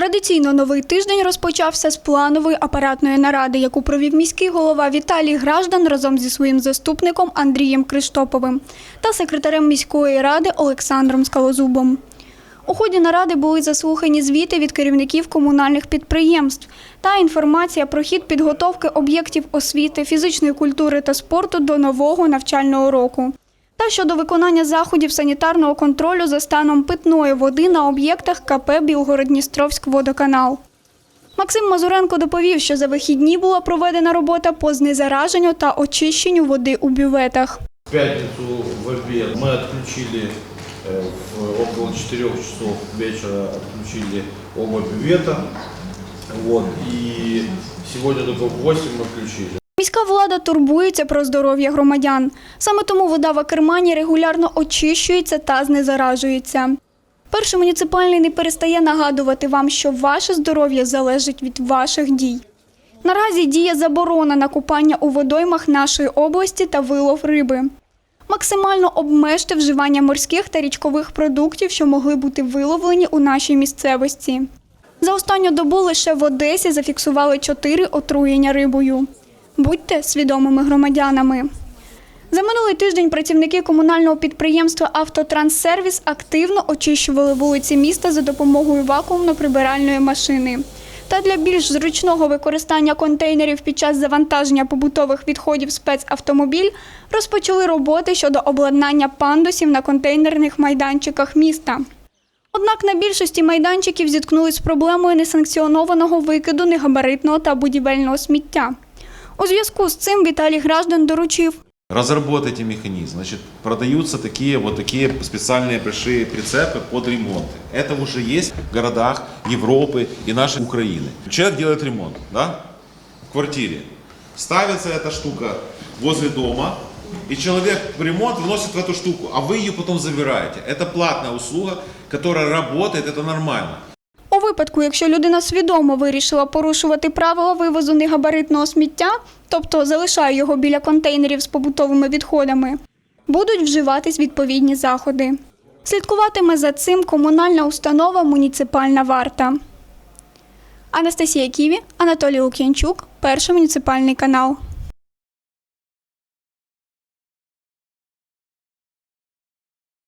Традиційно новий тиждень розпочався з планової апаратної наради, яку провів міський голова Віталій Граждан разом зі своїм заступником Андрієм Криштоповим та секретарем міської ради Олександром Скалозубом. У ході наради були заслухані звіти від керівників комунальних підприємств та інформація про хід підготовки об'єктів освіти, фізичної культури та спорту до нового навчального року Та щодо виконання заходів санітарного контролю за станом питної води на об'єктах КП Білгород-Дністровськ водоканал. Максим Мазуренко доповів, що за вихідні була проведена робота по знезараженню та очищенню води у бюветах. В пятницу в обед мы отключили э, в около 4 часов вечера отключили оба бювета. Вот, и сегодня только в 8 мы включили. Міська влада турбується про здоров'я громадян. Саме тому вода в Акермані регулярно очищується та знезаражується. Перший муніципальний не перестає нагадувати вам, що ваше здоров'я залежить від ваших дій. Наразі діє заборона на купання у водоймах нашої області та вилов риби. Максимально обмежте вживання морських та річкових продуктів, що могли бути виловлені у нашій місцевості. За останню добу лише в Одесі зафіксували чотири отруєння рибою. Будьте свідомими громадянами. За минулий тиждень працівники комунального підприємства Автотранссервіс активно очищували вулиці міста за допомогою вакуумно-прибиральної машини. Та для більш зручного використання контейнерів під час завантаження побутових відходів спецавтомобіль розпочали роботи щодо обладнання пандусів на контейнерних майданчиках міста. Однак на більшості майданчиків зіткнулись з проблемою несанкціонованого викиду негабаритного та будівельного сміття. У зв'язку з цим Віталій Граждан доручив Разработайте механизм. Значит, продаются такие вот такие специальные большие прицепы под ремонты. Это уже есть в городах Европы и нашей Украины. Человек делает ремонт, да, в квартире. Ставится эта штука возле дома, и человек в ремонт вносит в эту штуку, а вы ее потом забираете. Это платная услуга, которая работает, это нормально. випадку, якщо людина свідомо вирішила порушувати правила вивозу негабаритного сміття, тобто залишає його біля контейнерів з побутовими відходами, будуть вживатись відповідні заходи. Слідкуватиме за цим комунальна установа Муніципальна варта. Анастасія Ківі, Анатолій Лук'янчук, перший муніципальний канал.